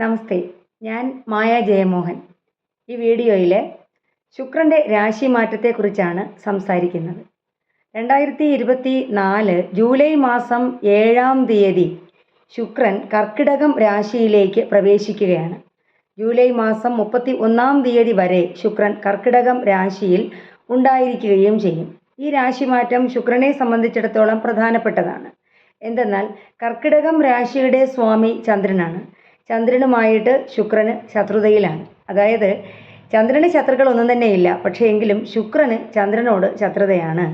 നമസ്തേ ഞാൻ മായ ജയമോഹൻ. ഈ വീഡിയോയിൽ ശുക്രന്റെ രാശി മാറ്റത്തെക്കുറിച്ചാണ് സംസാരിക്കുന്നത്. രണ്ടായിരത്തി ഇരുപത്തി നാല് ജൂലൈ മാസം ഏഴാം തീയതി ശുക്രൻ കർക്കിടകം രാശിയിലേക്ക് പ്രവേശിക്കുകയാണ്. ജൂലൈ മാസം മുപ്പത്തി ഒന്നാം തീയതി വരെ ശുക്രൻ കർക്കിടകം രാശിയിൽ ഉണ്ടായിരിക്കുകയും ചെയ്യും. ഈ രാശി മാറ്റം ശുക്രനെ സംബന്ധിച്ചിടത്തോളം പ്രധാനപ്പെട്ടതാണ്. എന്തെന്നാൽ കർക്കിടകം രാശിയുടെ സ്വാമി ചന്ദ്രനാണ്. ചന്ദ്രനുമായിട്ട് ശുക്രന് ശത്രുതയിലാണ്. അതായത് ചന്ദ്രന് ശത്രുക്കളൊന്നും തന്നെയില്ല. പക്ഷേ എങ്കിലും ശുക്രന് ചന്ദ്രനോട് ശത്രുതയാണ്.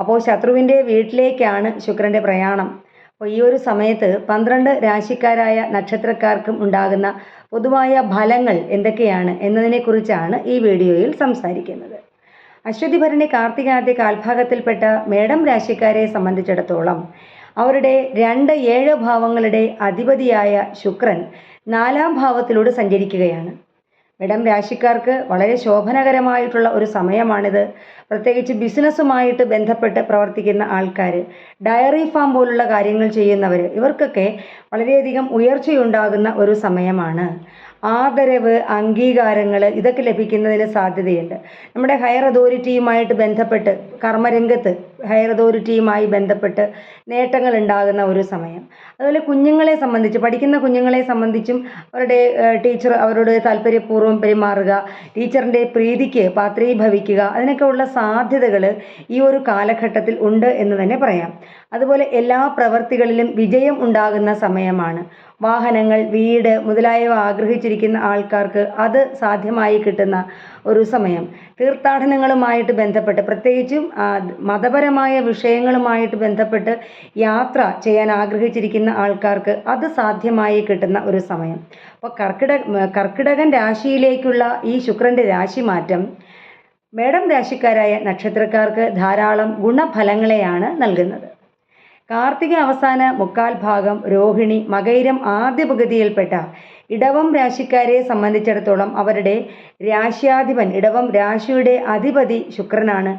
അപ്പോൾ ശത്രുവിന്റെ വീട്ടിലേക്കാണ് ശുക്രന്റെ പ്രയാണം. അപ്പോൾ ഈ ഒരു സമയത്ത് പന്ത്രണ്ട് രാശിക്കാരായ നക്ഷത്രക്കാർക്കും ഉണ്ടാകുന്ന പൊതുവായ ഫലങ്ങൾ എന്തൊക്കെയാണ് എന്നതിനെക്കുറിച്ചാണ് ഈ വീഡിയോയിൽ സംസാരിക്കുന്നത്. അശ്വതി ഭരണി കാർത്തികാദ്യ കാൽഭാഗത്തിൽപ്പെട്ട മേടം രാശിക്കാരെ സംബന്ധിച്ചിടത്തോളം അവരുടെ രണ്ട് ഏഴ് ഭാവങ്ങളുടെ അധിപതിയായ ശുക്രൻ നാലാം ഭാവത്തിലൂടെ സഞ്ചരിക്കുകയാണ്. ഇടം രാശിക്കാർക്ക് വളരെ ശോഭനകരമായിട്ടുള്ള ഒരു സമയമാണിത്. പ്രത്യേകിച്ച് ബിസിനസ്സുമായിട്ട് ബന്ധപ്പെട്ട് പ്രവർത്തിക്കുന്ന ആൾക്കാർ ഡയറി ഫാം പോലുള്ള കാര്യങ്ങൾ ചെയ്യുന്നവർ ഇവർക്കൊക്കെ വളരെയധികം ഉയർച്ചയുണ്ടാകുന്ന ഒരു സമയമാണ്. ആദരവ് അംഗീകാരങ്ങൾ ഇതൊക്കെ ലഭിക്കുന്നതിന് സാധ്യതയുണ്ട്. നമ്മുടെ ഹയർ അതോറിറ്റിയുമായിട്ട് ബന്ധപ്പെട്ട് കർമ്മരംഗത്ത് ഹയർ അതോറിറ്റിയുമായി ബന്ധപ്പെട്ട് നേട്ടങ്ങൾ ഉണ്ടാകുന്ന ഒരു സമയം. അതുപോലെ കുഞ്ഞുങ്ങളെ സംബന്ധിച്ച് പഠിക്കുന്ന കുഞ്ഞുങ്ങളെ സംബന്ധിച്ചും അവരുടെ ടീച്ചർ അവരോട് താല്പര്യപൂർവം പെരുമാറുക ടീച്ചറിന്റെ പ്രീതിക്ക് പാത്രീഭവിക്കുക അതിനൊക്കെ ഉള്ള സാധ്യതകൾ ഈ ഒരു കാലഘട്ടത്തിൽ ഉണ്ട് എന്ന് തന്നെ പറയാം. അതുപോലെ എല്ലാ പ്രവർത്തികളിലും വിജയം ഉണ്ടാകുന്ന സമയമാണ്. വാഹനങ്ങൾ വീട് മുതലായവ ആഗ്രഹിച്ചിരിക്കുന്ന ആൾക്കാർക്ക് അത് സാധ്യമായി കിട്ടുന്ന ഒരു സമയം. തീർത്ഥാടനങ്ങളുമായിട്ട് ബന്ധപ്പെട്ട് പ്രത്യേകിച്ചും മതപരമായ വിഷയങ്ങളുമായിട്ട് ബന്ധപ്പെട്ട് യാത്ര ചെയ്യാൻ ആഗ്രഹിച്ചിരിക്കുന്ന ആൾക്കാർക്ക് അത് സാധ്യമായി കിട്ടുന്ന ഒരു സമയം. അപ്പോൾ കർക്കിടക കർക്കിടകൻ രാശിയിലേക്കുള്ള ഈ ശുക്രന്റെ രാശിമാറ്റം മേടം രാശിക്കാരായ നക്ഷത്രക്കാർക്ക് ധാരാളം ഗുണഫലങ്ങളെയാണ് നൽകുന്നത്. കാർത്തിക അവസാന മുക്കാൽ ഭാഗം രോഹിണി മകൈരം ആദ്യ പകുതിയിൽപ്പെട്ട ഇടവം രാശിക്കാരെ സംബന്ധിച്ചിടത്തോളം അവരുടെ രാശ്യാധിപൻ ഇടവം രാശിയുടെ അധിപതി ശുക്രനാണ്.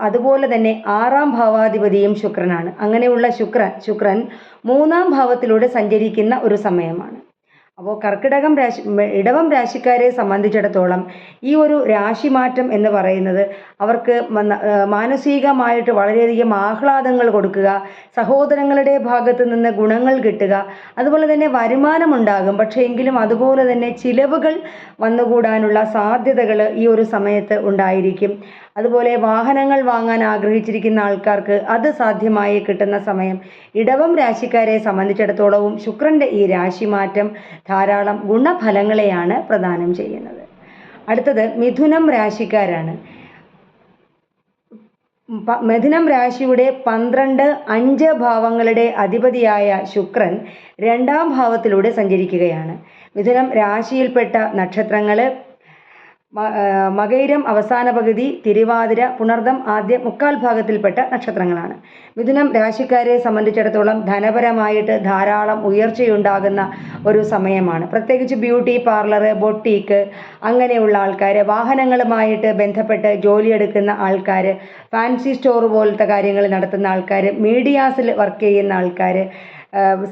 അതുപോലെ തന്നെ ആറാം ഭാവാധിപതിയും ശുക്രനാണ്. അങ്ങനെയുള്ള ശുക്രൻ ശുക്രൻ മൂന്നാം ഭാവത്തിലൂടെ സഞ്ചരിക്കുന്ന ഒരു സമയമാണ്. അപ്പോൾ കർക്കിടകം രാശി ഇടവം രാശിക്കാരെ സംബന്ധിച്ചിടത്തോളം ഈ ഒരു രാശി മാറ്റം എന്ന് പറയുന്നത് അവർക്ക് മാനസികമായിട്ട് വളരെയധികം ആഹ്ലാദങ്ങൾ കൊടുക്കുക സഹോദരങ്ങളുടെ ഭാഗത്ത് നിന്ന് ഗുണങ്ങൾ കിട്ടുക അതുപോലെ തന്നെ വരുമാനമുണ്ടാകും. പക്ഷേ എങ്കിലും അതുപോലെ തന്നെ ചിലവുകൾ വന്നുകൂടാനുള്ള സാധ്യതകൾ ഈ ഒരു സമയത്ത് ഉണ്ടായിരിക്കും. അതുപോലെ വാഹനങ്ങൾ വാങ്ങാൻ ആഗ്രഹിച്ചിരിക്കുന്ന ആൾക്കാർക്ക് അത് സാധ്യമായി കിട്ടുന്ന സമയം ഇടവം രാശിക്കാരെ സംബന്ധിച്ചിടത്തോളവും ശുക്രന്റെ ഈ രാശിമാറ്റം ധാരാളം ഗുണഫലങ്ങളെയാണ് പ്രദാനം ചെയ്യുന്നത്. അടുത്തത് മിഥുനം രാശിക്കാരാണ്. മിഥുനം രാശിയുടെ പന്ത്രണ്ട് അഞ്ച് ഭാവങ്ങളുടെ അധിപതിയായ ശുക്രൻ രണ്ടാം ഭാവത്തിലൂടെ സഞ്ചരിക്കുകയാണ്. മിഥുനം രാശിയിൽപ്പെട്ട നക്ഷത്രങ്ങൾ മകൈരം അവസാന പകുതി തിരുവാതിര പുണർദം ആദ്യ മുക്കാൽ ഭാഗത്തിൽപ്പെട്ട നക്ഷത്രങ്ങളാണ്. മിഥുനം രാശിക്കാരെ സംബന്ധിച്ചിടത്തോളം ധനപരമായിട്ട് ധാരാളം ഉയർച്ചയുണ്ടാകുന്ന ഒരു സമയമാണ്. പ്രത്യേകിച്ച് ബ്യൂട്ടി പാർലർ ബൊട്ടീക്ക് അങ്ങനെയുള്ള ആൾക്കാർ വാഹനങ്ങളുമായിട്ട് ബന്ധപ്പെട്ട് ജോലിയെടുക്കുന്ന ആൾക്കാർ ഫാൻസി സ്റ്റോർ പോലത്തെ കാര്യങ്ങൾ നടത്തുന്ന ആൾക്കാർ മീഡിയാസിൽ വർക്ക് ചെയ്യുന്ന ആൾക്കാർ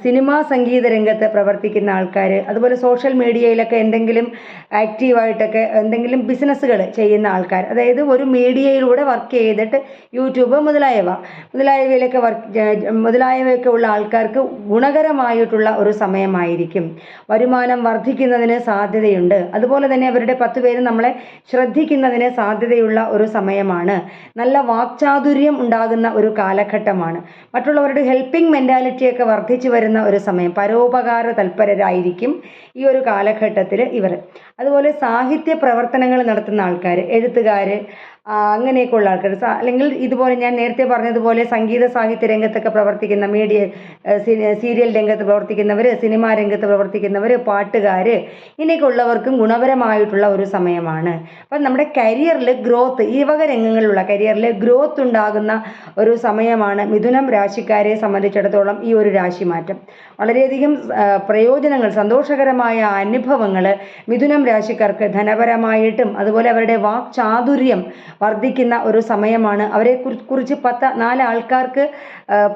സിനിമാ സംഗീത രംഗത്ത് പ്രവർത്തിക്കുന്ന ആൾക്കാർ അതുപോലെ സോഷ്യൽ മീഡിയയിലൊക്കെ എന്തെങ്കിലും ആക്റ്റീവായിട്ടൊക്കെ എന്തെങ്കിലും ബിസിനസ്സുകൾ ചെയ്യുന്ന ആൾക്കാർ അതായത് ഒരു മീഡിയയിലൂടെ വർക്ക് ചെയ്തിട്ട് യൂട്യൂബ് മുതലായവ മുതലായവയിലൊക്കെ വർക്ക് മുതലായവയൊക്കെ ഉള്ള ആൾക്കാർക്ക് ഗുണകരമായിട്ടുള്ള ഒരു സമയമായിരിക്കും. വരുമാനം വർദ്ധിക്കുന്നതിന് സാധ്യതയുണ്ട്. അതുപോലെ തന്നെ അവരുടെ പത്ത് പേര് നമ്മളെ ശ്രദ്ധിക്കുന്നതിന് സാധ്യതയുള്ള ഒരു സമയമാണ്. നല്ല വാക്ചാതുര്യം ഉണ്ടാകുന്ന ഒരു കാലഘട്ടമാണ്. മറ്റുള്ളവരുടെ ഹെൽപ്പിംഗ് മെന്റാലിറ്റിയൊക്കെ വർദ്ധിച്ചു വരുന്ന ഒരു സമയം പരോപകാര തൽപരരായിരിക്കും ഈ ഒരു കാലഘട്ടത്തിൽ ഇവർ അതുപോലെ സാഹിത്യ പ്രവർത്തനങ്ങൾ നടത്തുന്ന ആൾക്കാർ എഴുത്തുകാർ അങ്ങനെയൊക്കെയുള്ള ആൾക്കാർ അല്ലെങ്കിൽ ഇതുപോലെ ഞാൻ നേരത്തെ പറഞ്ഞതുപോലെ സംഗീത സാഹിത്യ രംഗത്തൊക്കെ പ്രവർത്തിക്കുന്ന മീഡിയ സീരിയൽ രംഗത്ത് പ്രവർത്തിക്കുന്നവർ സിനിമാ രംഗത്ത് പ്രവർത്തിക്കുന്നവർ പാട്ടുകാർ ഇങ്ങനെയൊക്കെ ഉള്ളവർക്കും ഗുണപരമായിട്ടുള്ള ഒരു സമയമാണ്. അപ്പം നമ്മുടെ കരിയറിൽ ഗ്രോത്ത് ഈ വക രംഗങ്ങളിലുള്ള കരിയറിൽ ഗ്രോത്ത് ഉണ്ടാകുന്ന ഒരു സമയമാണ് മിഥുനം രാശിക്കാരെ സംബന്ധിച്ചിടത്തോളം ഈ ഒരു രാശിമാറ്റം. വളരെയധികം പ്രയോജനങ്ങൾ സന്തോഷകരമായ അനുഭവങ്ങൾ മിഥുനം രാശിക്കാർക്ക് ധനപരമായിട്ടും അതുപോലെ അവരുടെ വാക്ചാതുര്യം വർദ്ധിക്കുന്ന ഒരു സമയമാണ്. അവരെ കുറിച്ച് പത്ത് നാല് ആൾക്കാർക്ക്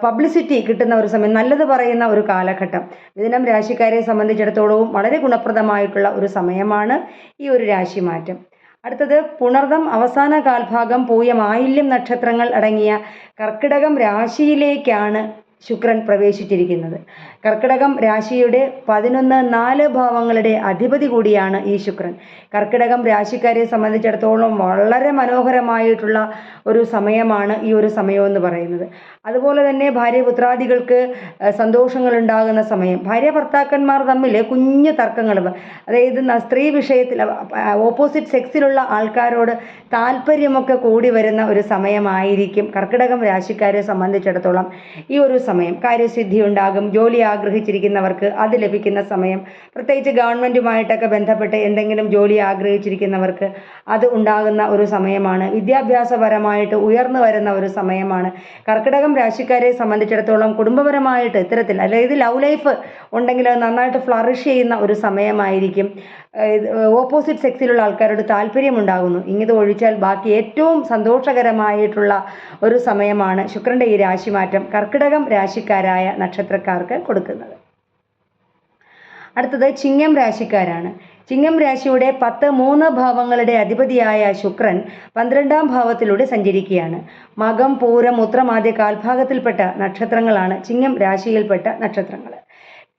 പബ്ലിസിറ്റി കിട്ടുന്ന ഒരു സമയം നല്ലത് പറയുന്ന ഒരു കാലഘട്ടം. മിഥുനം രാശിക്കാരെ സംബന്ധിച്ചിടത്തോളവും വളരെ ഗുണപ്രദമായിട്ടുള്ള ഒരു സമയമാണ് ഈ ഒരു രാശി മാറ്റം അടുത്തത് പുണർദം അവസാന കാൽഭാഗം പൂയം ആയില്യം നക്ഷത്രങ്ങൾ അടങ്ങിയ കർക്കിടകം രാശിയിലേക്കാണ് ശുക്രൻ പ്രവേശിച്ചിരിക്കുന്നത്. കർക്കിടകം രാശിയുടെ പതിനൊന്ന് നാല് ഭാവങ്ങളുടെ അധിപതി കൂടിയാണ് ഈ ശുക്രൻ. കർക്കിടകം രാശിക്കാരെ സംബന്ധിച്ചിടത്തോളം വളരെ മനോഹരമായിട്ടുള്ള ഒരു സമയമാണ് ഈ ഒരു സമയം എന്ന് പറയുന്നത്. അതുപോലെ തന്നെ ഭാര്യ പുത്രാദികൾക്ക് സന്തോഷങ്ങൾ ഉണ്ടാകുന്ന സമയം. ഭാര്യ ഭർത്താക്കന്മാർ തമ്മിൽ കുഞ്ഞു തർക്കങ്ങൾ. അതായത് സ്ത്രീ വിഷയത്തിൽ ഓപ്പോസിറ്റ് സെക്സിലുള്ള ആൾക്കാരോട് താല്പര്യമൊക്കെ കൂടി വരുന്ന ഒരു സമയമായിരിക്കും കർക്കിടകം രാശിക്കാരെ സംബന്ധിച്ചിടത്തോളം ഈ ഒരു സമയം. കാര്യസിദ്ധി ഉണ്ടാകും ജോലി ആഗ്രഹിച്ചിരിക്കുന്നവർക്ക് അത് ലഭിക്കുന്ന സമയം. പ്രത്യേകിച്ച് ഗവൺമെന്റുമായിട്ടൊക്കെ ബന്ധപ്പെട്ട് എന്തെങ്കിലും ജോലി ആഗ്രഹിച്ചിരിക്കുന്നവർക്ക് അത് ഉണ്ടാകുന്ന ഒരു സമയമാണ്. വിദ്യാഭ്യാസപരമായിട്ട് ഉയർന്നു വരുന്ന ഒരു സമയമാണ്. കർക്കിടകം രാശിക്കാരെ സംബന്ധിച്ചിടത്തോളം കുടുംബപരമായിട്ട് ഇത്തരത്തിൽ അതായത് ലവ് ലൈഫ് ഉണ്ടെങ്കിൽ അത് നന്നായിട്ട് ഫ്ലറിഷ് ചെയ്യുന്ന ഒരു സമയമായിരിക്കും. ഓപ്പോസിറ്റ് സെക്സിലുള്ള ആൾക്കാരോട് താല്പര്യമുണ്ടാകുന്നു ഇങ്ങനെ ഒഴിച്ചാൽ ബാക്കി ഏറ്റവും സന്തോഷകരമായിട്ടുള്ള ഒരു സമയമാണ്. ശുക്രന്റെ ഈ രാശിമാറ്റം കർക്കിടകം രാശിക്കാരായ നക്ഷത്രക്കാർക്ക് കൊടുക്കുന്നത്. അടുത്തത് ചിങ്ങം രാശിക്കാരാണ്. ചിങ്ങം രാശിയുടെ പത്ത് മൂന്ന് ഭാവങ്ങളുടെ അധിപതിയായ ശുക്രൻ പന്ത്രണ്ടാം ഭാവത്തിലൂടെ സഞ്ചരിക്കുകയാണ്. മകം പൂരം ഉത്രമാദ്യ കാൽഭാഗത്തിൽപ്പെട്ട നക്ഷത്രങ്ങളാണ് ചിങ്ങം രാശിയിൽപ്പെട്ട നക്ഷത്രങ്ങൾ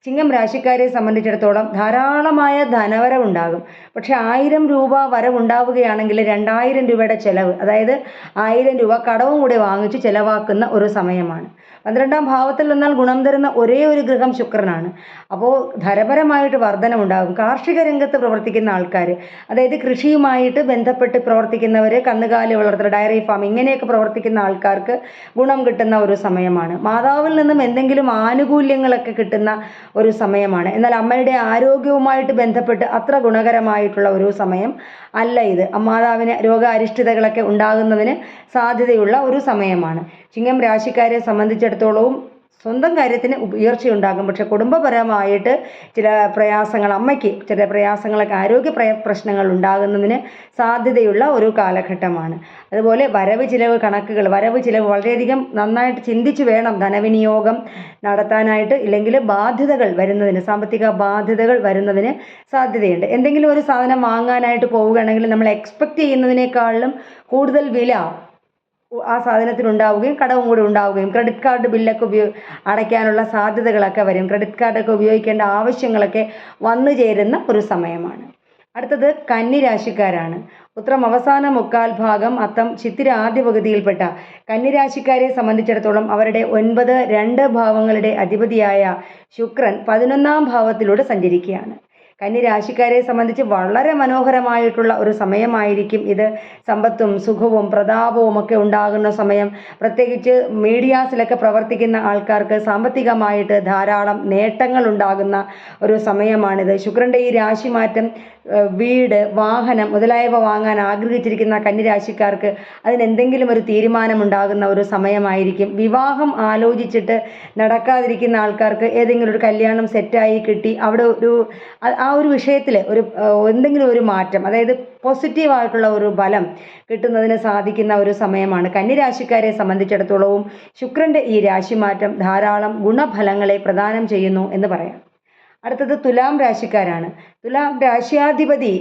ചിങ്ങം രാശിക്കാരെ സംബന്ധിച്ചിടത്തോളം ധാരാളമായ ധനവരവുണ്ടാകും പക്ഷെ ആയിരം രൂപ വരവുണ്ടാവുകയാണെങ്കിൽ രണ്ടായിരം രൂപയുടെ ചെലവ് അതായത് ആയിരം രൂപ കടവും കൂടി വാങ്ങിച്ച് ചിലവാക്കുന്ന ഒരു സമയമാണ്. പന്ത്രണ്ടാം ഭാവത്തിൽ നിന്നാൽ ഗുണം തരുന്ന ഒരേ ഒരു ഗ്രഹം ശുക്രനാണ്. അപ്പോൾ ധരപരമായിട്ട് വർധനമുണ്ടാകും. കാർഷിക രംഗത്ത് പ്രവർത്തിക്കുന്ന ആൾക്കാർ അതായത് കൃഷിയുമായിട്ട് ബന്ധപ്പെട്ട് പ്രവർത്തിക്കുന്നവർ കന്നുകാലി വളർത്തൽ ഡയറി ഫാം ഇങ്ങനെയൊക്കെ പ്രവർത്തിക്കുന്ന ആൾക്കാർക്ക് ഗുണം കിട്ടുന്ന ഒരു സമയമാണ്. മാതാവിൽ നിന്നും എന്തെങ്കിലും ആനുകൂല്യങ്ങളൊക്കെ കിട്ടുന്ന ഒരു സമയമാണ്. എന്നാൽ അമ്മയുടെ ആരോഗ്യവുമായിട്ട് ബന്ധപ്പെട്ട് അത്ര ഗുണകരമായിട്ടുള്ള ഒരു സമയം അല്ല ഇത്. മാതാവിന് രോഗാരിഷ്ഠിതകളൊക്കെ ഉണ്ടാകുന്നതിന് സാധ്യതയുള്ള ഒരു സമയമാണ്. ചിങ്ങം രാശിക്കാരെ സംബന്ധിച്ചിടത്തോളവും സ്വന്തം കാര്യത്തിന് ഉയർച്ചയുണ്ടാകും. പക്ഷെ കുടുംബപരമായിട്ട് ചില പ്രയാസങ്ങൾ അമ്മയ്ക്ക് ചില പ്രയാസങ്ങളൊക്കെ ആരോഗ്യ പ്രയ പ്രശ്നങ്ങൾ ഉണ്ടാകുന്നതിന് സാധ്യതയുള്ള ഒരു കാലഘട്ടമാണ്. അതുപോലെ വരവ് ചിലവ് കണക്കുകൾ വരവ് ചിലവ് വളരെയധികം നന്നായിട്ട് ചിന്തിച്ച് വേണം ധനവിനിയോഗം നടത്താനായിട്ട്. ഇല്ലെങ്കിൽ ബാധ്യതകൾ വരുന്നതിന് സാമ്പത്തിക ബാധ്യതകൾ വരുന്നതിന് സാധ്യതയുണ്ട്. എന്തെങ്കിലും ഒരു സാധനം വാങ്ങാനായിട്ട് പോവുകയാണെങ്കിൽ നമ്മൾ എക്സ്പെക്റ്റ് ചെയ്യുന്നതിനേക്കാളും കൂടുതൽ വില ആ സാധനത്തിനുണ്ടാവുകയും കടവും കൂടി ഉണ്ടാവുകയും ക്രെഡിറ്റ് കാർഡ് ബില്ലൊക്കെ ഉപയോ അടയ്ക്കാനുള്ള സാധ്യതകളൊക്കെ വരും. ക്രെഡിറ്റ് കാർഡൊക്കെ ഉപയോഗിക്കേണ്ട ആവശ്യങ്ങളൊക്കെ വന്നു ചേരുന്ന ഒരു സമയമാണ്. അടുത്തത് കന്നി രാശിക്കാരാണ് ഉത്രം അവസാന മുക്കാൽ ഭാഗം അത്തം ചിത്തിര ആദ്യ പകുതിയിൽപ്പെട്ട കന്നിരാശിക്കാരെ സംബന്ധിച്ചിടത്തോളം അവരുടെ ഒൻപത് രണ്ട് ഭാവങ്ങളുടെ അധിപതിയായ ശുക്രൻ പതിനൊന്നാം ഭാവത്തിലൂടെ സഞ്ചരിക്കുകയാണ്. കന്യരാശിക്കാരെ സംബന്ധിച്ച് വളരെ മനോഹരമായിട്ടുള്ള ഒരു സമയമായിരിക്കും ഇത്. സമ്പത്തും സുഖവും പ്രതാപവും ഒക്കെ ഉണ്ടാകുന്ന സമയം. പ്രത്യേകിച്ച് മീഡിയാസിലൊക്കെ പ്രവർത്തിക്കുന്ന ആൾക്കാർക്ക് സാമ്പത്തികമായിട്ട് ധാരാളം നേട്ടങ്ങൾ ഉണ്ടാകുന്ന ഒരു സമയമാണിത്. ശുക്രന്റെ ഈ രാശിമാറ്റം വീട് വാഹനം മുതലായവ വാങ്ങാൻ ആഗ്രഹിച്ചിരിക്കുന്ന കന്നിരാശിക്കാർക്ക് അതിനെന്തെങ്കിലും ഒരു തീരുമാനമുണ്ടാകുന്ന ഒരു സമയമായിരിക്കും. വിവാഹം ആലോചിച്ചിട്ട് നടക്കാതിരിക്കുന്ന ആൾക്കാർക്ക് ഏതെങ്കിലും ഒരു കല്യാണം സെറ്റായി കിട്ടി അവിടെ ഒരു ആ ഒരു വിഷയത്തിൽ ഒരു എന്തെങ്കിലും ഒരു മാറ്റം അതായത് പോസിറ്റീവായിട്ടുള്ള ഒരു ഫലം കിട്ടുന്നതിന് സാധിക്കുന്ന ഒരു സമയമാണ്. കന്നിരാശിക്കാരെ സംബന്ധിച്ചിടത്തോളവും ശുക്രന്റെ ഈ രാശിമാറ്റം ധാരാളം ഗുണഫലങ്ങളെ പ്രദാനം ചെയ്യുന്നു എന്ന് പറയാം. അടുത്തത് തുലാം രാശിക്കാരാണ്. തുലാം രാശ്യാധിപതി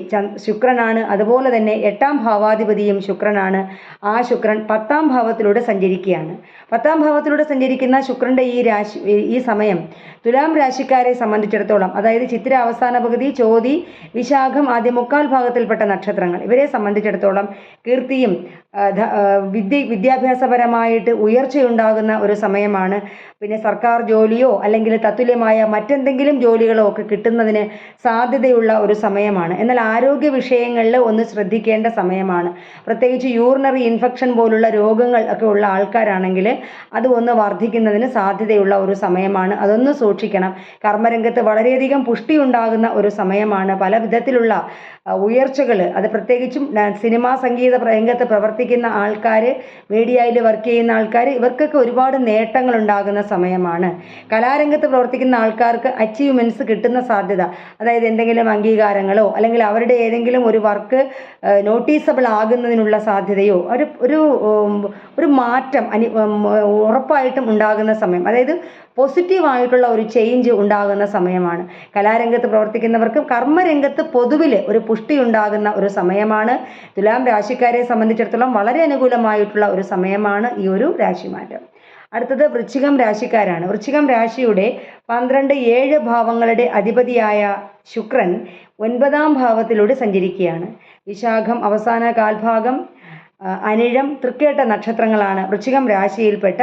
ശുക്രനാണ്. അതുപോലെ തന്നെ എട്ടാം ഭാവാധിപതിയും ശുക്രനാണ്. ആ ശുക്രൻ പത്താം ഭാവത്തിലൂടെ സഞ്ചരിക്കുകയാണ്. പത്താം ഭാവത്തിലൂടെ സഞ്ചരിക്കുന്ന ശുക്രന്റെ ഈ രാശി ഈ സമയം തുലാം രാശിക്കാരെ സംബന്ധിച്ചിടത്തോളം അതായത് ചിത്ര അവസാന പകുതി ചോതി വിശാഖം ആദ്യ മുക്കാൽ ഭാഗത്തിൽപ്പെട്ട നക്ഷത്രങ്ങൾ ഇവരെ സംബന്ധിച്ചിടത്തോളം കീർത്തിയും വിദ്യ വിദ്യാഭ്യാസപരമായിട്ട് ഉയർച്ചയുണ്ടാകുന്ന ഒരു സമയമാണ്. പിന്നെ സർക്കാർ ജോലിയോ അല്ലെങ്കിൽ തത്തുല്യമായ മറ്റെന്തെങ്കിലും ജോലികളോ ഒക്കെ കിട്ടുന്നതിന് സാധ്യതയുള്ള ഒരു സമയമാണ്. എന്നാൽ ആരോഗ്യ വിഷയങ്ങളിൽ ഒന്ന് ശ്രദ്ധിക്കേണ്ട സമയമാണ്. പ്രത്യേകിച്ച് യൂറിനറി ഇൻഫെക്ഷൻ പോലുള്ള രോഗങ്ങൾ ഒക്കെ ഉള്ള ആൾക്കാരാണെങ്കിൽ അത് ഒന്ന് വർദ്ധിക്കുന്നതിന് സാധ്യതയുള്ള ഒരു സമയമാണ്. അതൊന്ന് സൂക്ഷിക്കണം. കർമ്മരംഗത്ത് വളരെയധികം പുഷ്ടി ഉണ്ടാകുന്ന ഒരു സമയമാണ്. പല വിധത്തിലുള്ള ഉയർച്ചകൾ അത് പ്രത്യേകിച്ചും സിനിമാ സംഗീത രംഗത്ത് പ്രവർത്തി പ്രവർത്തിക്കുന്ന ആൾക്കാർ മീഡിയയിൽ വർക്ക് ചെയ്യുന്ന ആൾക്കാർ ഇവർക്കൊക്കെ ഒരുപാട് നേട്ടങ്ങൾ ഉണ്ടാകുന്ന സമയമാണ്. കലാരംഗത്ത് പ്രവർത്തിക്കുന്ന ആൾക്കാർക്ക് അച്ചീവ്മെന്റ്സ് കിട്ടുന്ന സാധ്യത അതായത് എന്തെങ്കിലും അംഗീകാരങ്ങളോ അല്ലെങ്കിൽ അവരുടെ ഏതെങ്കിലും ഒരു വർക്ക് നോട്ടീസബിൾ ആകുന്നതിനുള്ള സാധ്യതയോ ഒരു ഒരു മാറ്റം അനി ഉറപ്പായിട്ടും ഉണ്ടാകുന്ന സമയം. അതായത് പോസിറ്റീവായിട്ടുള്ള ഒരു ചേഞ്ച് ഉണ്ടാകുന്ന സമയമാണ്. കലാരംഗത്ത് പ്രവർത്തിക്കുന്നവർക്കും കർമ്മരംഗത്ത് പൊതുവിൽ ഒരു പുഷ്ടി ഉണ്ടാകുന്ന ഒരു സമയമാണ്. തുലാം രാശിക്കാരെ സംബന്ധിച്ചിടത്തോളം വളരെ അനുകൂലമായിട്ടുള്ള ഒരു സമയമാണ് ഈ ഒരു രാശിമാറ്റം. അടുത്തത് വൃശ്ചികം രാശിക്കാരാണ്. വൃശ്ചികം രാശിയുടെ പന്ത്രണ്ട് ഏഴ് ഭാവങ്ങളുടെ അധിപതിയായ ശുക്രൻ ഒൻപതാം ഭാവത്തിലൂടെ സഞ്ചരിക്കുകയാണ്. വിശാഖം അവസാന കാൽഭാഗം അനിഴം തൃക്കേട്ട നക്ഷത്രങ്ങളാണ് വൃശ്ചികം രാശിയിൽപ്പെട്ട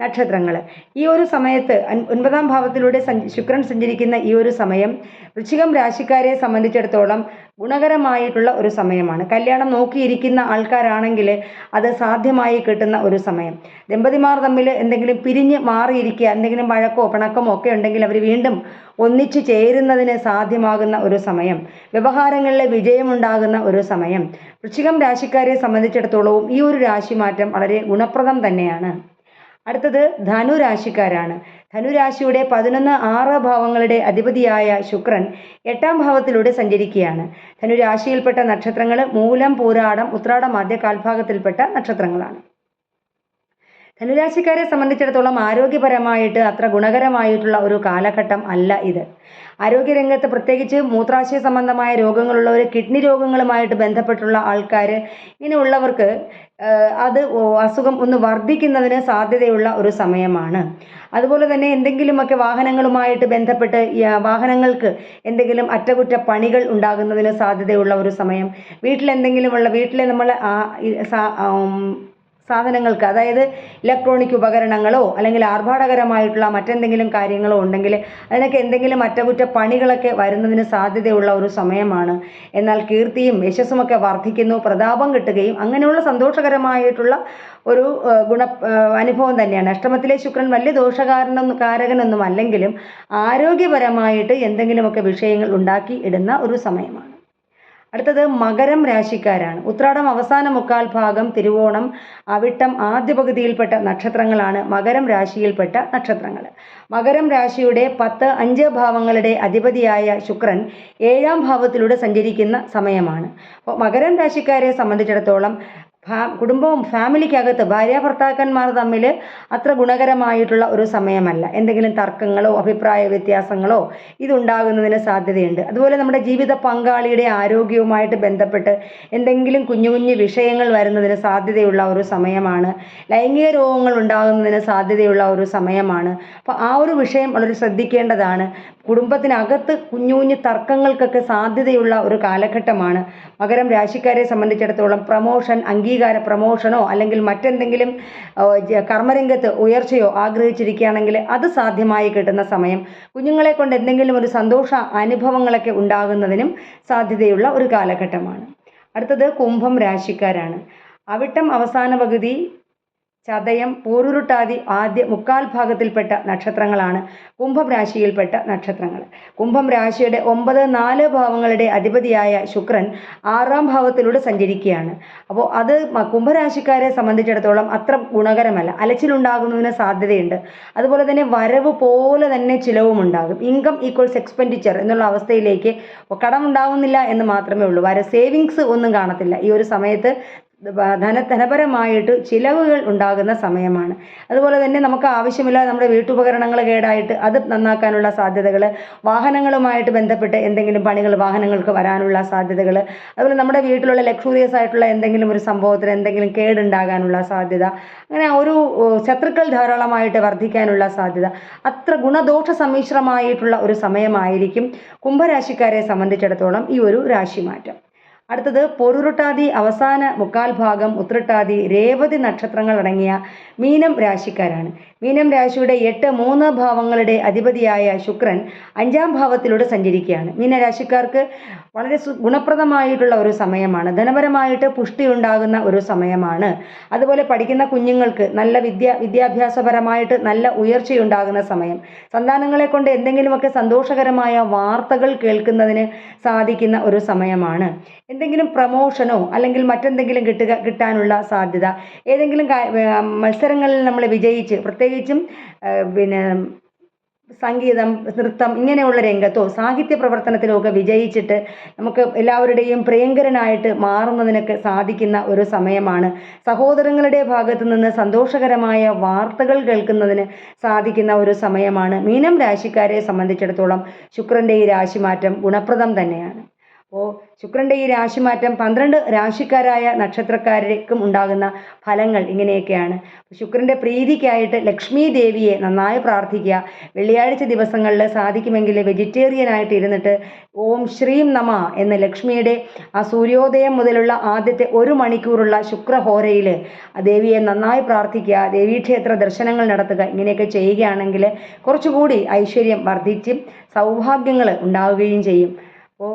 നക്ഷത്രങ്ങൾ. ഈ ഒരു സമയത്ത് ഒൻപതാം ഭാവത്തിലൂടെ ശുക്രൻ സഞ്ചരിക്കുന്ന ഈ ഒരു സമയം വൃശ്ചികം രാശിക്കാരെ സംബന്ധിച്ചിടത്തോളം ഗുണകരമായിട്ടുള്ള ഒരു സമയമാണ്. കല്യാണം നോക്കിയിരിക്കുന്ന ആൾക്കാരാണെങ്കിൽ അത് സാധ്യമായി കിട്ടുന്ന ഒരു സമയം. ദമ്പതിമാർ തമ്മിൽ എന്തെങ്കിലും പിരിഞ്ഞ് മാറിയിരിക്കുക എന്തെങ്കിലും വഴക്കോ പിണക്കമോ ഒക്കെ ഉണ്ടെങ്കിൽ അവർ വീണ്ടും ഒന്നിച്ചു ചേരുന്നതിന് സാധ്യമാകുന്ന ഒരു സമയം. വ്യവഹാരങ്ങളിലെ വിജയമുണ്ടാകുന്ന ഒരു സമയം. വൃശ്ചികം രാശിക്കാരെ സംബന്ധിച്ചിടത്തോളവും ഈ ഒരു രാശി മാറ്റം വളരെ ഗുണപ്രദം തന്നെയാണ്. അടുത്തത് ധനുരാശിക്കാരാണ്. ധനുരാശിയുടെ പതിനൊന്ന് ആറ് ഭാവങ്ങളുടെ അധിപതിയായ ശുക്രൻ എട്ടാം ഭാവത്തിലൂടെ സഞ്ചരിക്കുകയാണ്. ധനുരാശിയിൽപ്പെട്ട നക്ഷത്രങ്ങൾ മൂലം പൂരാടം ഉത്രാടം ആദ്യ കാൽഭാഗത്തിൽപ്പെട്ട നക്ഷത്രങ്ങളാണ്. ധനുരാശിക്കാരെ സംബന്ധിച്ചിടത്തോളം ആരോഗ്യപരമായിട്ട് അത്ര ഗുണകരമായിട്ടുള്ള ഒരു കാലഘട്ടം അല്ല ഇത്. ആരോഗ്യരംഗത്ത് പ്രത്യേകിച്ച് മൂത്രാശയ സംബന്ധമായ രോഗങ്ങളുള്ളവർ കിഡ്നി രോഗങ്ങളുമായിട്ട് ബന്ധപ്പെട്ടുള്ള ആൾക്കാർ ഇങ്ങനെയുള്ളവർക്ക് അത് അസുഖം ഒന്ന് വർദ്ധിക്കുന്നതിന് സാധ്യതയുള്ള ഒരു സമയമാണ്. അതുപോലെ തന്നെ എന്തെങ്കിലുമൊക്കെ വാഹനങ്ങളുമായിട്ട് ബന്ധപ്പെട്ട് വാഹനങ്ങൾക്ക് എന്തെങ്കിലും അറ്റകുറ്റപ്പണികൾ ഉണ്ടാകുന്നതിന് സാധ്യതയുള്ള ഒരു സമയം. വീട്ടിൽ എന്തെങ്കിലുമുള്ള വീട്ടിലെ നമ്മൾ ആം, സാധനങ്ങൾക്ക് അതായത് ഇലക്ട്രോണിക് ഉപകരണങ്ങളോ അല്ലെങ്കിൽ ആർഭാടകരമായിട്ടുള്ള മറ്റെന്തെങ്കിലും കാര്യങ്ങളോ ഉണ്ടെങ്കിൽ അതിനൊക്കെ എന്തെങ്കിലും അറ്റകുറ്റപ്പണികളൊക്കെ വരുന്നതിന് സാധ്യതയുള്ള ഒരു സമയമാണ്. എന്നാൽ കീർത്തിയും യശസ്സുമൊക്കെ വർദ്ധിക്കുന്നു പ്രതാപം കിട്ടുകയും അങ്ങനെയുള്ള സന്തോഷകരമായിട്ടുള്ള ഒരു ഗുണ അനുഭവം തന്നെയാണ്. അഷ്ടമത്തിലെ ശുക്രൻ വലിയ ദോഷകാരനൊന്നും കാരകനൊന്നും അല്ലെങ്കിലും ആരോഗ്യപരമായിട്ട് എന്തെങ്കിലുമൊക്കെ വിഷയങ്ങൾ ഉണ്ടാക്കി ഇടുന്ന ഒരു സമയമാണ്. അടുത്തത് മകരം രാശിക്കാരാണ്. ഉത്രാടം അവസാന മുക്കാൽ ഭാഗം തിരുവോണം അവിട്ടം ആദ്യ പകുതിയിൽപ്പെട്ട നക്ഷത്രങ്ങളാണ് മകരം രാശിയിൽപ്പെട്ട നക്ഷത്രങ്ങൾ. മകരം രാശിയുടെ പത്ത് അഞ്ച് ഭാവങ്ങളുടെ അധിപതിയായ ശുക്രൻ ഏഴാം ഭാവത്തിലൂടെ സഞ്ചരിക്കുന്ന സമയമാണ്. അപ്പോൾ മകരം രാശിക്കാരെ സംബന്ധിച്ചിടത്തോളം ഫാ കുടുംബവും ഫാമിലിക്കകത്ത് ഭാര്യ ഭർത്താക്കന്മാർ തമ്മിൽ അത്ര ഗുണകരമായിട്ടുള്ള ഒരു സമയമല്ല. എന്തെങ്കിലും തർക്കങ്ങളോ അഭിപ്രായ വ്യത്യാസങ്ങളോ ഇതുണ്ടാകുന്നതിന് സാധ്യതയുണ്ട്. അതുപോലെ നമ്മുടെ ജീവിത പങ്കാളിയുടെ ആരോഗ്യവുമായിട്ട് ബന്ധപ്പെട്ട് എന്തെങ്കിലും കുഞ്ഞു കുഞ്ഞു വിഷയങ്ങൾ വരുന്നതിന് സാധ്യതയുള്ള ഒരു സമയമാണ്. ലൈംഗിക രോഗങ്ങൾ ഉണ്ടാകുന്നതിന് സാധ്യതയുള്ള ഒരു സമയമാണ്. അപ്പോൾ ആ ഒരു വിഷയം വളരെ ശ്രദ്ധിക്കേണ്ടതാണ്. കുടുംബത്തിനകത്ത് കുഞ്ഞു കുഞ്ഞു തർക്കങ്ങൾക്കൊക്കെ സാധ്യതയുള്ള ഒരു കാലഘട്ടമാണ്. മകരം രാശിക്കാരെ സംബന്ധിച്ചിടത്തോളം പ്രമോഷൻ അംഗീകാര പ്രമോഷനോ അല്ലെങ്കിൽ മറ്റെന്തെങ്കിലും കർമ്മരംഗത്ത് ഉയർച്ചയോ ആഗ്രഹിച്ചിരിക്കുകയാണെങ്കിൽ അത് സാധ്യമായി കിട്ടുന്ന സമയം. കുഞ്ഞുങ്ങളെ കൊണ്ട് എന്തെങ്കിലും ഒരു സന്തോഷ അനുഭവങ്ങളൊക്കെ ഉണ്ടാകുന്നതിനും സാധ്യതയുള്ള ഒരു കാലഘട്ടമാണ്. അടുത്തത് കുംഭം രാശിക്കാരാണ്. അവിട്ടം അവസാന പകുതി ചതയം പൂരുരുട്ടാതി ആദ്യ മുക്കാൽ ഭാഗത്തിൽപ്പെട്ട നക്ഷത്രങ്ങളാണ്. കുംഭം രാശിയിൽപ്പെട്ട നക്ഷത്രങ്ങൾ. കുംഭം രാശിയുടെ ഒമ്പത് നാല് ഭാവങ്ങളുടെ അധിപതിയായ ശുക്രൻ ആറാം ഭാവത്തിലൂടെ സഞ്ചരിക്കുകയാണ്. അപ്പോൾ അത് കുംഭരാശിക്കാരെ സംബന്ധിച്ചിടത്തോളം അത്ര ഗുണകരമല്ല. അലച്ചിലുണ്ടാകുന്നതിന് സാധ്യതയുണ്ട്. അതുപോലെ തന്നെ വരവ് പോലെ തന്നെ ചിലവും ഉണ്ടാകും ഇൻകം ഈക്വൽസ് എക്സ്പെൻഡിച്ചർ എന്നുള്ള അവസ്ഥയിലേക്ക് കടമുണ്ടാകുന്നില്ല എന്ന് മാത്രമേ ഉള്ളൂ. വര സേവിങ്സ് ഒന്നും കാണത്തില്ല. ഈ ഒരു സമയത്ത് ധന ധനപരമായിട്ട് ചിലവുകൾ ഉണ്ടാകുന്ന സമയമാണ്. അതുപോലെ തന്നെ നമുക്ക് ആവശ്യമില്ലാതെ നമ്മുടെ വീട്ടുപകരണങ്ങൾ കേടായിട്ട് അത് നന്നാക്കാനുള്ള സാധ്യതകൾ വാഹനങ്ങളുമായിട്ട് ബന്ധപ്പെട്ട് എന്തെങ്കിലും പണികൾ വാഹനങ്ങൾക്ക് വരാനുള്ള സാധ്യതകൾ അതുപോലെ നമ്മുടെ വീട്ടിലുള്ള ലക്ഷൂറിയസ് ആയിട്ടുള്ള എന്തെങ്കിലും ഒരു സംഭവത്തിന് എന്തെങ്കിലും കേടുണ്ടാകാനുള്ള സാധ്യത അങ്ങനെ ഒരു ശത്രുക്കൾ ധാരാളമായിട്ട് വർദ്ധിക്കാനുള്ള സാധ്യത അത്ര ഗുണദോഷ സമ്മിശ്രമായിട്ടുള്ള ഒരു സമയമായിരിക്കും കുംഭരാശിക്കാരെ സംബന്ധിച്ചിടത്തോളം ഈ ഒരു രാശിമാറ്റം. അടുത്തത് പൊരുരുട്ടാതി അവസാന മുക്കാൽ ഭാഗം ഉത്രട്ടാതി രേവതി നക്ഷത്രങ്ങൾ അടങ്ങിയ മീനം രാശിക്കാരാണ്. മീനം രാശിയുടെ എട്ട് മൂന്ന് ഭാവങ്ങളുടെ അധിപതിയായ ശുക്രൻ അഞ്ചാം ഭാവത്തിലൂടെ സഞ്ചരിക്കുകയാണ്. മീനരാശിക്കാർക്ക് വളരെ ഗുണപ്രദമായിട്ടുള്ള ഒരു സമയമാണ്. ധനപരമായിട്ട് പുഷ്ടി ഉണ്ടാകുന്ന ഒരു സമയമാണ്. അതുപോലെ പഠിക്കുന്ന കുഞ്ഞുങ്ങൾക്ക് നല്ല വിദ്യ വിദ്യാഭ്യാസപരമായിട്ട് നല്ല ഉയർച്ചയുണ്ടാകുന്ന സമയം. സന്താനങ്ങളെ കൊണ്ട് എന്തെങ്കിലുമൊക്കെ സന്തോഷകരമായ വാർത്തകൾ കേൾക്കുന്നതിന് സാധിക്കുന്ന ഒരു സമയമാണ്. എന്തെങ്കിലും പ്രമോഷനോ അല്ലെങ്കിൽ മറ്റെന്തെങ്കിലും കിട്ടുക കിട്ടാനുള്ള സാധ്യത. ഏതെങ്കിലും മത്സരങ്ങളിൽ നമ്മൾ വിജയിച്ച് പ്രത്യേകിച്ചും പിന്നെ സംഗീതം നൃത്തം ഇങ്ങനെയുള്ള രംഗത്തോ സാഹിത്യ പ്രവർത്തനത്തിലോ ഒക്കെ വിജയിച്ചിട്ട് നമുക്ക് എല്ലാവരുടെയും പ്രിയങ്കരനായിട്ട് മാറുന്നതിനൊക്കെ സാധിക്കുന്ന ഒരു സമയമാണ്. സഹോദരങ്ങളുടെ ഭാഗത്തു നിന്ന് സന്തോഷകരമായ വാർത്തകൾ കേൾക്കുന്നതിന് സാധിക്കുന്ന ഒരു സമയമാണ്. മീനം രാശിക്കാരെ സംബന്ധിച്ചിടത്തോളം ശുക്രന്റെ ഈ രാശിമാറ്റം ഗുണപ്രദം തന്നെയാണ്. അപ്പോൾ ശുക്രന്റെ ഈ രാശിമാറ്റം പന്ത്രണ്ട് രാശിക്കാരായ നക്ഷത്രക്കാർക്കും ഉണ്ടാകുന്ന ഫലങ്ങൾ ഇങ്ങനെയൊക്കെയാണ്. ശുക്രന്റെ പ്രീതിക്കായിട്ട് ലക്ഷ്മി ദേവിയെ നന്നായി പ്രാർത്ഥിക്കുക. വെള്ളിയാഴ്ച ദിവസങ്ങളിൽ സാധിക്കുമെങ്കിൽ വെജിറ്റേറിയൻ ആയിട്ട് ഇരുന്നിട്ട് ഓം ശ്രീം നമ എന്ന ലക്ഷ്മിയുടെ ആ സൂര്യോദയം മുതലുള്ള ആദ്യത്തെ ഒരു മണിക്കൂറുള്ള ശുക്രഹോരയിൽ ആ ദേവിയെ നന്നായി പ്രാർത്ഥിക്കുക ദേവീക്ഷേത്ര ദർശനങ്ങൾ നടത്തുക ഇങ്ങനെയൊക്കെ ചെയ്യുകയാണെങ്കിൽ കുറച്ചുകൂടി ഐശ്വര്യം വർദ്ധിച്ചും സൗഭാഗ്യങ്ങൾ ഉണ്ടാവുകയും ചെയ്യും. അപ്പോൾ